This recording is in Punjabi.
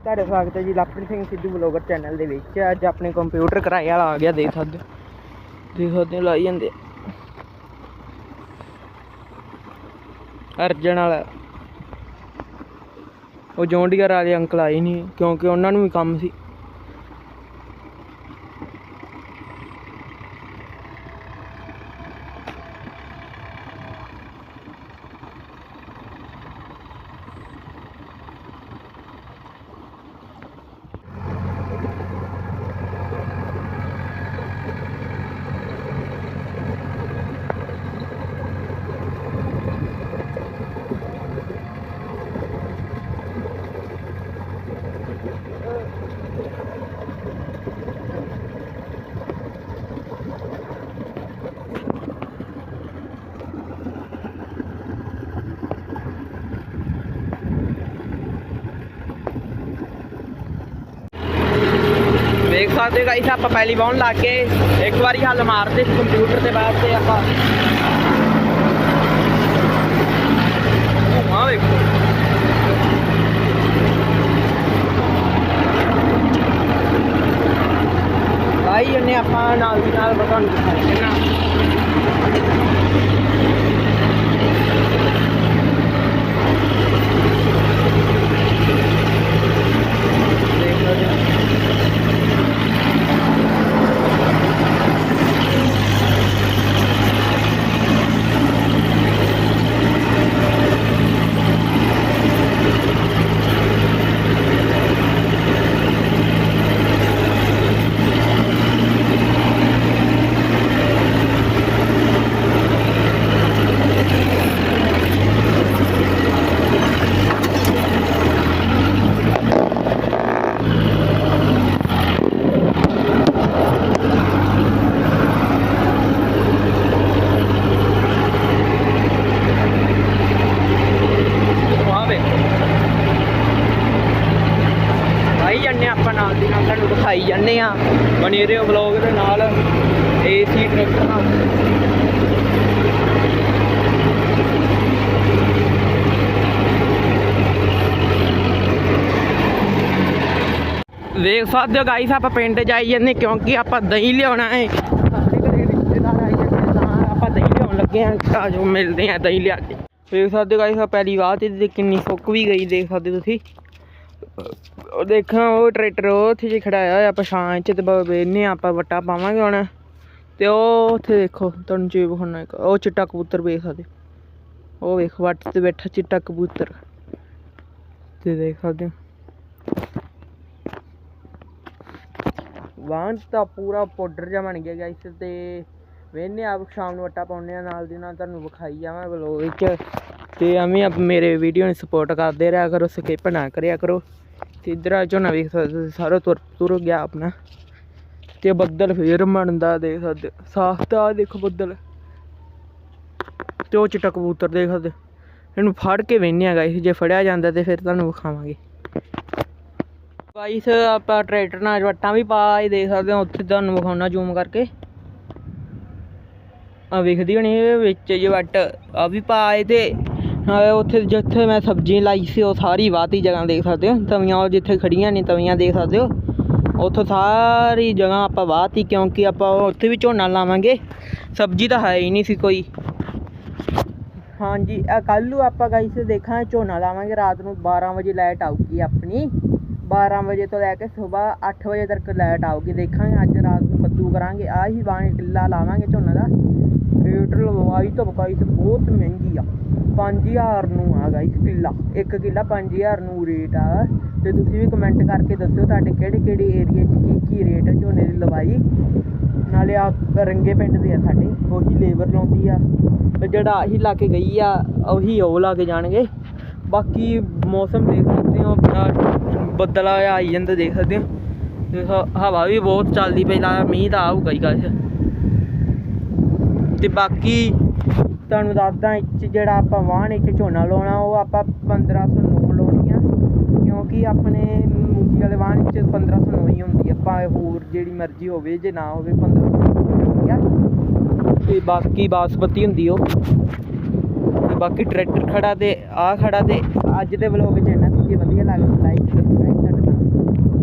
ਤੁਹਾਡਾ ਸਵਾਗਤ ਹੈ ਜੀ ਲਵਪ੍ਰੀਤ ਸਿੰਘ ਸਿੱਧੂ ਬਲੌਗਰ ਚੈਨਲ ਦੇ ਵਿੱਚ ਅੱਜ ਆਪਣੇ ਕੰਪਿਊਟਰ ਕਿਰਾਏ ਵਾਲਾ ਆ ਗਿਆ, ਦੇਖ ਸਕਦੇ ਹੋ। ਦੇਖ ਸਕਦੇ ਹੋ, ਲਾਈ ਜਾਂਦੇ ਆ। ਅਰਜਨ ਵਾਲਾ ਉਹ ਜੌਂਡੀਅਰ ਵਾਲੇ ਅੰਕਲ ਆਏ ਨਹੀਂ ਕਿਉਂਕਿ ਉਹਨਾਂ ਨੂੰ ਵੀ ਕੰਮ ਸੀ ਵੇਖ ਸਕਦੇ ਗਾਈਸ ਆਪਾਂ ਪਹਿਲੀ ਬਾਉਣ ਲਾ ਕੇ ਇੱਕ ਵਾਰੀ ਹੱਲ ਮਾਰਦੇ ਕੰਪਿਊਟਰ ਦੇ ਬਾਅਦ ਤੇ ਆਪਾਂ। ਹਾਂ ਵੇਖੋ। ਭਾਈ ਇਹਨੇ ਆਪਾਂ ਨਾਲ ਦੀ ਨਾਲ ਬਟਨ ਦਿਖਾਈ ਨਾ ਦੇਖ ਲਓ ਜੀ ਆਵੇ ਭਾਈ ਜੰਨੇ ਆਪਾਂ ਨਾਲ ਦੀ ਨਾਲ ਤੁਹਾਨੂੰ ਦਿਖਾਈ ਜਾਂਦੇ ਆ। ਬਣੇ ਰਹੋ ਵਲੌਗ ਦੇ ਨਾਲ ਏਸੀ ਟਰੈਕਟਰ ਨਾਲ ਵੇਖ ਸਕਦੇ ਹੋ ਗਾਈਸ ਆਪਾਂ ਪਿੰਡ ਜਾਈ ਜਾਂਦੇ ਕਿਉਂਕਿ ਆਪਾਂ ਦਹੀਂ ਲਿਆਉਣਾ ਹੈ। ਸਾਡੇ ਘਰੇ ਰਿਸ਼ਤੇਦਾਰ ਆਈ ਜਾਂਦੇ ਤਾਂ ਆਪਾਂ ਦਹੀਂ ਲਿਆਉਣ ਲੱਗੇ ਆ ਆ ਜੋ ਮਿਲਦੇ ਆ ਦਹੀਂ ਲਿਆ ਕੇ। ਵੇਖ ਸਕਦੇ ਹੋ ਗਾਈਸ ਆ ਪਹਿਲੀ ਵਾਰ ਤੇ ਕਿੰਨੀ ਸੁੱਕ ਵੀ ਗਈ, ਦੇਖ ਸਕਦੇ ਹੋ ਤੁਸੀਂ। ਉਹ ਦੇਖਾਂ, ਉਹ ਟਰੈਕਟਰ ਉੱਥੇ ਜੇ ਖੜਾਇਆ ਹੋਇਆ, ਪਛਾਣ ਚ ਤੇ ਵੇਨੇ ਆਪਾਂ ਵੱਟਾ ਪਾਵਾਂਗੇ ਹੁਣ। ਤੇ ਉਹ ਉੱਥੇ ਦੇਖੋ ਤੁਹਾਨੂੰ ਜੀ ਵਿਖਾਉਣਾ ਇੱਕ, ਉਹ ਚਿੱਟਾ ਕਬੂਤਰ ਵੇਖ ਸਕਦੇ। ਉਹ ਵੇਖ, ਵੱਟ ਤੇ ਬੈਠਾ ਚਿੱਟਾ ਕਬੂਤਰ। ਤੇ ਦੇਖ ਸਕਦੇ ਹੋ। ਤਾਂ ਪੂਰਾ ਪਾਊਡਰ ਜਿਹਾ ਬਣ ਗਿਆ ਗਾਇਸ ਤੇ ਵੇਨੇ ਆਪ ਸ਼ਾਮ ਨੂੰ ਵੱਟਾ ਪਾਉਣੇ ਆ ਨਾਲ ਦੀ ਨਾਲ ਤੁਹਾਨੂੰ ਵਿਖਾਈ ਜਾਵਾਂ ਵਲੋਗ ਵਿੱਚ। ਤੇ ਐਵੇਂ ਆਪ ਮੇਰੇ ਵੀਡੀਓ ਨੂੰ ਸਪੋਰਟ ਕਰਦੇ ਰਿਹਾ ਕਰੋ ਸਕਿਪ ਨਾ ਕਰਿਆ ਕਰੋ। ਤੇ ਇਧਰ ਆ ਝੋਨਾ ਵੇਖ ਸਕਦੇ ਸਾਰਾ ਤੁਰ ਤੁਰ ਗਿਆ ਆਪਣਾ। ਤੇ ਬੱਦਲ ਫੇਰ ਬਣਦਾ ਦੇਖ ਸਕਦੇ ਸਾਫ਼ ਤਾਂ ਦੇਖੋ ਬੱਦਲ। ਤੇ ਉਹ ਚਿੱਟਾ ਕਬੂਤਰ ਦੇਖ ਸਕਦੇ ਇਹਨੂੰ ਫੜ ਕੇ ਵੇਨੇ ਆ ਗਾਇਸ ਜੇ ਫੜਿਆ ਜਾਂਦਾ ਤੇ ਫਿਰ ਤੁਹਾਨੂੰ ਵਿਖਾਵਾਂਗੇ। ਗਾਈਸ ਆਪਾਂ ਟਰੈਕਟਰ ਨਾਲ ਵੱਟਾਂ ਵੀ ਪਾ ਹੀ ਦੇਖ ਸਕਦੇ ਹੋ, ਉੱਥੇ ਤੁਹਾਨੂੰ ਵਿਖਾਉਣਾ ਜ਼ੂਮ ਕਰਕੇ। ਆ ਵੇਖਦੀ ਹੋਣੀ ਵਿੱਚ ਜੇ ਵੱਟ ਆ ਵੀ ਪਾਏ ਤੇ ਉੱਥੇ ਜਿੱਥੇ ਮੈਂ ਸਬਜ਼ੀ ਲਾਈ ਸੀ, ਉਹ ਸਾਰੀ ਵਾਤੀ ਜਗ੍ਹਾ ਦੇਖ ਸਕਦੇ ਹੋ। ਤਵੀਆਂ ਉਹ ਜਿੱਥੇ ਖੜੀਆਂ ਨੇ, ਤਵੀਆਂ ਦੇਖ ਸਕਦੇ ਹੋ। ਉੱਥੋਂ ਸਾਰੀ ਜਗ੍ਹਾ ਆਪਾਂ ਵਾਤੀ ਕਿਉਂਕਿ ਆਪਾਂ ਉੱਥੇ ਵੀ ਝੋਨਾ ਲਾਵਾਂਗੇ। ਸਬਜ਼ੀ ਤਾਂ ਹੈ ਹੀ ਨਹੀਂ ਸੀ ਕੋਈ। ਹਾਂਜੀ ਆ ਕੱਲ ਨੂੰ ਆਪਾਂ ਗਾਈਸ ਦੇਖਾਂ ਝੋਨਾ ਲਾਵਾਂਗੇ। ਰਾਤ ਨੂੰ 12 ਵਜੇ ਲਾਈਟ ਆਊਗੀ ਆਪਣੀ। 12 ਵਜੇ ਤੋਂ ਲੈ ਕੇ ਸਵੇਰ 8 ਵਜੇ ਤੱਕ ਲਾਈਟ ਆਊਗੀ, ਦੇਖਾਂਗੇ, ਅੱਜ ਰਾਤ ਨੂੰ ਕੱਦੂ ਕਰਾਂਗੇ ਆ ਹੀ ਬਾਣ ਕਿੱਲਾ ਲਾਵਾਂਗੇ ਝੋਨਾ ਦਾ। ਰੇਟ ਲਵਾਈ ਤਾਂ ਬਕਾਈ ਤੇ ਬਹੁਤ ਮਹਿੰਗੀ ਆ 5000 ਨੂੰ ਆ ਗਾਈਸ ਕਿੱਲਾ, ਇੱਕ ਕਿੱਲਾ 5000 ਨੂੰ ਰੇਟ ਆ। ਤੇ ਤੁਸੀਂ ਵੀ ਕਮੈਂਟ ਕਰਕੇ ਦੱਸਿਓ ਤੁਹਾਡੇ ਕਿਹੜੇ ਕਿਹੜੇ ਏਰੀਆ 'ਚ ਕੀ ਕੀ ਰੇਟ ਝੋਨੇ ਦੀ ਲਵਾਈ। ਨਾਲੇ ਆ ਰੰਗੇ ਪਿੰਡ ਦੇ ਆ ਸਾਡੇ, ਉਹੀ ਲੇਬਰ ਲਾਉਂਦੀ ਆ, ਤੇ ਜਿਹੜਾ ਆਹੀ ਲਾ ਕੇ ਗਈ ਆ, ਉਹੀ ਉਹ ਲਾ ਕੇ ਜਾਣਗੇ। ਬਾਕੀ ਮੌਸਮ ਦੇਖ ਸਕਦੇ ਹੋ ਬੜਾ ਬੱਦਲ ਆਇਆ ਆਈ ਜਾਂਦਾ ਦੇਖ ਸਕਦੇ ਹੋ। ਦੇਖੋ, ਹਵਾ ਵੀ ਬਹੁਤ ਚੱਲਦੀ ਪਈ, ਲਾ ਮੀਂਹ ਤਾਂ ਆਊਗਾ ਹੀ ਗਾਇਸ ਤੇ ਬਾਕੀ ਤੁਹਾਨੂੰ ਦੱਸਦਾ ਇੱਥੇ ਜਿਹੜਾ ਆਪਾਂ ਵਾਹਣ ਇੱਥੇ ਝੋਨਾ ਲਾਉਣਾ, ਉਹ ਆਪਾਂ 1509 ਲਾਉਣੀ ਆ। ਕਿਉਂਕਿ ਆਪਣੇ ਮੂੰਗੀ ਵਾਲੇ ਵਾਹਣ ਵਿੱਚ 1509 ਹੀ ਹੁੰਦੀ ਆ। ਭਾਵੇਂ ਹੋਰ ਜਿਹੜੀ ਮਰਜ਼ੀ ਹੋਵੇ, ਜੇ ਨਾ ਹੋਵੇ 1509 ਹੁੰਦੀ ਆ। ਤੇ ਬਾਕੀ ਬਾਸਮਤੀ ਹੁੰਦੀ ਉਹ। ਬਾਕੀ ਟਰੈਕਟਰ ਖੜਾ ਤੇ ਆ ਖੜਾ ਤੇ ਅੱਜ ਦੇ ਵਲੋਗ 'ਚ ਇੰਨਾ ਸੀ ਵਧੀਆ ਲੱਗਦਾ ਲਾਈਕ ਸਬਸਕ੍ਰਾਈਬ